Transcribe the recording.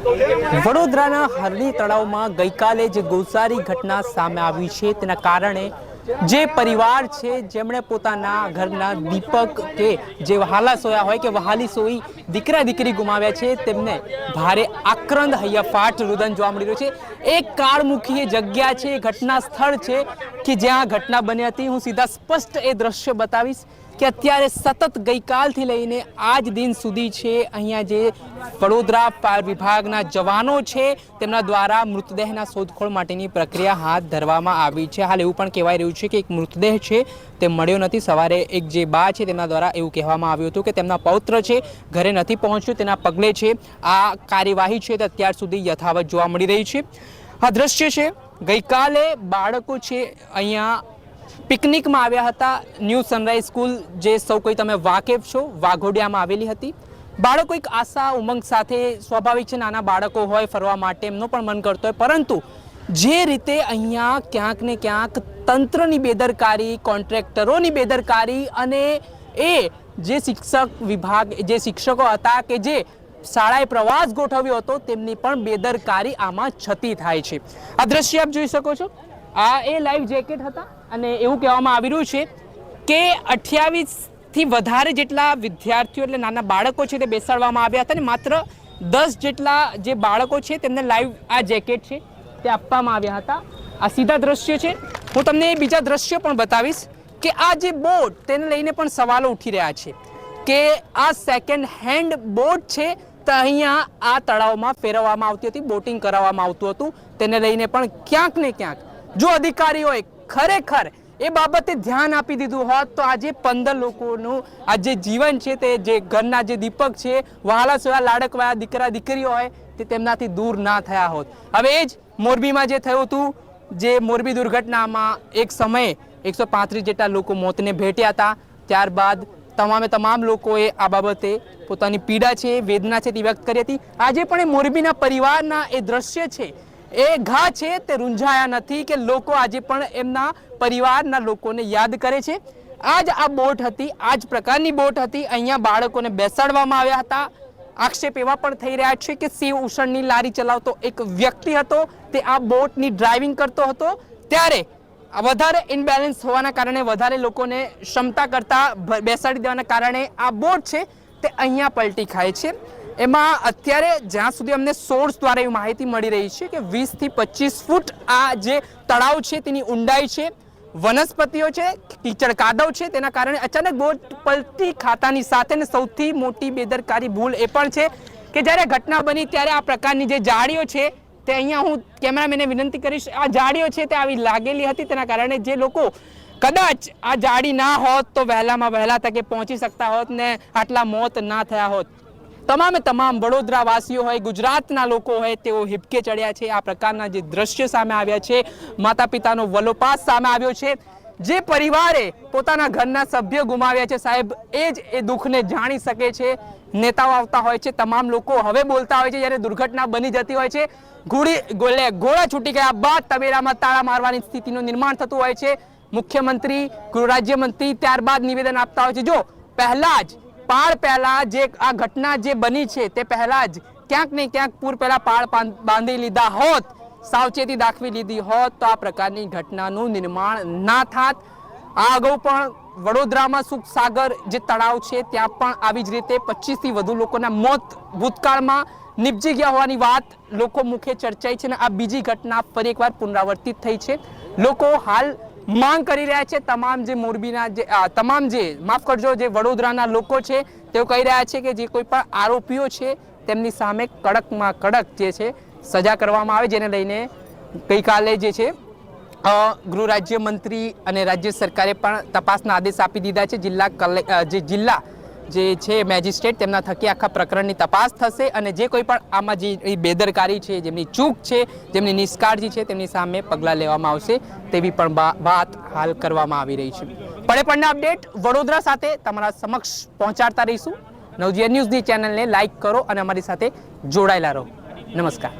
વડોદરાના હરણી તળાવમાં ગઈકાલે જે ગૌસારી ઘટના સામે આવી છે. તેના કારણે જે પરિવાર છે, જેમણે પોતાના ઘરના દીપક કે જે વહાલા સોયા હોય કે વહાલી સોઈ દીકરા દીકરી ગુમાવ્યા છે, તેમને ભારે આક્રંદ હૈયાફાટ રુદન જોવા મળી રહ્યું છે. એક કાળમુખી જગ્યા છે ઘટના સ્થળ છે કે જ્યાં ઘટના બની હતી. હું સીધા સ્પષ્ટ એ દ્રશ્ય બતાવીશ. કે અત્યારે સતત ગઈકાલથી લઈને આજ દિન સુધી છે, અહીંયા જે વડોદરા ફાયર વિભાગના જવાનો છે, તેમના દ્વારા મૃતદેહના શોધખોળ માટેની પ્રક્રિયા હાથ ધરવામાં આવી છે. હાલ એવું પણ કહેવાય રહ્યું છે કે એક મૃતદેહ છે, તે મળ્યો નથી. સવારે એક જે બા છે, તેમના દ્વારા એવું કહેવામાં આવ્યું હતું કે તેમના પૌત્ર છે, ઘરે નથી પહોંચ્યું, તેના પગલે છે. આ કાર્યવાહી છે, તે અત્યાર સુધી યથાવત જોવા મળી રહી છે. આ દ્રશ્ય છે, ગઈકાલે બાળકો છે, અહીંયા પિકનિકમાં આવ્યા હતા ન્યૂ સનરાઈઝ સ્કૂલ, જે સૌ કોઈ તમે વાકેફ છો, વાઘોડિયામાં આવેલી હતી. બાળકો એક આશા, ઉમંગ સાથે સ્વાભાવિક છે, નાના બાળકો હોય, ફરવા માટે એમનો પણ મન કરતો હોય. પરંતુ જે રીતે અહીંયા ક્યાંક ને ક્યાંક તંત્રની બેદરકારી, કોન્ટ્રાક્ટરોની બેદરકારી અને એ જે શિક્ષક વિભાગ, જે શિક્ષકો હતા કે જે શાળાએ પ્રવાસ ગોઠવ્યો હતો, તેમની પણ બેદરકારી આમાં છતી થાય છે. આ દ્રશ્ય આપ જોઈ શકો છો. આ એ લાઈવ જેકેટ હતા. અને એવું કહેવામાં આવી રહ્યું છે કે અઠ્યાવીસથી વધારે જેટલા વિદ્યાર્થીઓ એટલે નાના બાળકો છે તે બેસાડવામાં આવ્યા હતા અને માત્ર દસ જેટલા જે બાળકો છે તેમને લાઈવ આ જેકેટ છે તે આપવામાં આવ્યા હતા. આ સીધા દ્રશ્ય છે. હું તમને બીજા દ્રશ્ય પણ બતાવીશ કે આ જે બોટ તેને લઈને પણ સવાલો ઉઠી રહ્યા છે કે આ સેકન્ડ હેન્ડ બોટ છે તો અહીંયા આ તળાવમાં ફેરવવામાં આવતી હતી બોટિંગ કરાવવામાં આવતું હતું. તેને લઈને પણ ક્યાંક ને ક્યાંક જો અધિકારીઓએ ખરેખર એ બાબતે ધ્યાન આપી દીધું હોત તો આજે પંદર લોકોનું આ જે જીવન છે તે જે ઘરના જે દીપક છે વહાલા સોયા લાડકવાયા દીકરા દીકરીઓ હોય, તે તેમનાથી દૂર ના થયા હોત. હવે એ જ મોરબીમાં જે થયું હતું, જે મોરબી દુર્ઘટનામાં એક સમયે એકસો પાંત્રીસ જેટલા લોકો મોતને ભેટ્યા હતા, ત્યારબાદ તમામે તમામ લોકોએ આ બાબતે પોતાની પીડા છે, વેદના છે તે વ્યક્ત કરી હતી. આજે પણ એ મોરબીના પરિવારના એ દ્રશ્ય છે એ ઘા છે તે રૂંઝાયા નથી કે લોકો આજે પણ એમના પરિવારના લોકોને યાદ કરે છે. આજ આ બોટ હતી આ જ પ્રકારની બોટ હતી. અહીંયા બાળકોને બેસાડવામાં આવ્યા હતા. આક્ષેપ એવા પણ થઈ રહ્યા છે કે શિવ ઉષણની લારી ચલાવતો એક વ્યક્તિ હતો. તે આ બોટની ડ્રાઇવિંગ કરતો હતો. ત્યારે વધારે ઇનબેલેન્સ હોવાના કારણે વધારે લોકોને ક્ષમતા કરતાં બેસાડી દેવાના કારણે આ બોટ છે તે અહીંયા પલટી ખાય છે. એમાં અત્યારે જ્યાં સુધી અમને સોર્સ દ્વારા એવી માહિતી મળી રહી છે કે વીસથી પચીસ ફૂટ આ જે તળાવ છે, તેની ઊંડાઈ છે, વનસ્પતિઓ છે, કીચડ કાદવ છે, તેના કારણે અચાનક બોટ પલટી ખાતાની સાથે સૌથી મોટી બેદરકારી ભૂલ એ પણ છે કે જ્યારે ઘટના બની ત્યારે આ પ્રકારની જે જાળીઓ છે, તે અહીંયા હું કેમેરામેને વિનંતી કરીશ, આ જાળીઓ છે, તે આવી લાગેલી હતી, તેના કારણે જે લોકો કદાચ આ જાળી ના હોત તો વહેલામાં વહેલા તકે પહોંચી શકતા હોત ને આટલા મોત ના થયા હોત. તમામે તમામ વડોદરાવાસીઓ હોય, ગુજરાતના લોકો હોય, તેઓ હિપકે ચડ્યા છે. આ પ્રકારના જે દ્રશ્ય સામે આવ્યા છે માતા પિતાનો વલોપાસ સામે આવ્યો છે. જે પરિવારે પોતાના ઘરના સભ્ય ગુમાવ્યા છે, સાહેબ, એ જ એ દુઃખને જાણી શકે છે. નેતાઓ આવતા હોય છે, તમામ લોકો હવે બોલતા હોય છે, જ્યારે દુર્ઘટના બની જતી હોય છે. ગોળી ગોલે, ગોળા છૂટી ગયા બાદ તબેરામાં તાળા મારવાની સ્થિતિનું નિર્માણ થતું હોય છે. મુખ્યમંત્રી, ગૃહ રાજ્યમંત્રી ત્યારબાદ નિવેદન આપતા હોય છે. જો પહેલા જ પાળ પહેલા જે આ ઘટના જે બની છે તે પહેલા જ ક્યાંક ને ક્યાંક પૂર પહેલા પાળ બાંધ- લીધા હોત, સાવચેતી દાખવી લીધી હોત, તો આ પ્રકારની ઘટનાનું નિર્માણ ના થાત. આ અગાઉ પણ વડોદરામાં સુખસાગર જે તળાવ છે ત્યાં પણ આવી જ રીતે પચીસથી વધુ લોકોના મોત ભૂતકાળમાં નિપજી ગયા હોવાની વાત લોકો મુખે ચર્ચાઈ છે અને આ બીજી ઘટના ફરી એકવાર પુનરાવર્તિત થઈ છે. લોકો હાલ માંગ કરી રહ્યા છે. તમામ જે મોરબીના જે તમામ જે, માફ કરજો, જે વડોદરાના લોકો છે, તેઓ કહી રહ્યા છે કે જે કોઈ પણ આરોપીઓ છે, તેમની સામે કડકમાં કડક જે છે, સજા કરવામાં આવે, જેને લઈને ગઈકાલે જે છે ગૃહ રાજ્ય મંત્રી અને રાજ્ય સરકારે પણ તપાસના આદેશ આપી દીધા છે. જિલ્લા કલે જે જિલ્લા જે છે મેજિસ્ટ્રેટ, તેમના થકી આખા પ્રકરણની તપાસ થશે અને જે કોઈ પણ આમાં જે બેદરકારી છે, જેમની ચૂક છે, જેમની નિષ્કાળજી છે, તેમની સામે પગલાં લેવામાં આવશે તેવી પણ વાત હાલ કરવામાં આવી રહી છે. પડે પડના અપડેટ, વડોદરા સાથે તમારા સમક્ષ પહોંચાડતા રહીશું. નવજીયા ન્યૂઝની ચેનલને લાઇક કરો અને અમારી સાથે જોડાયેલા રહો. નમસ્કાર.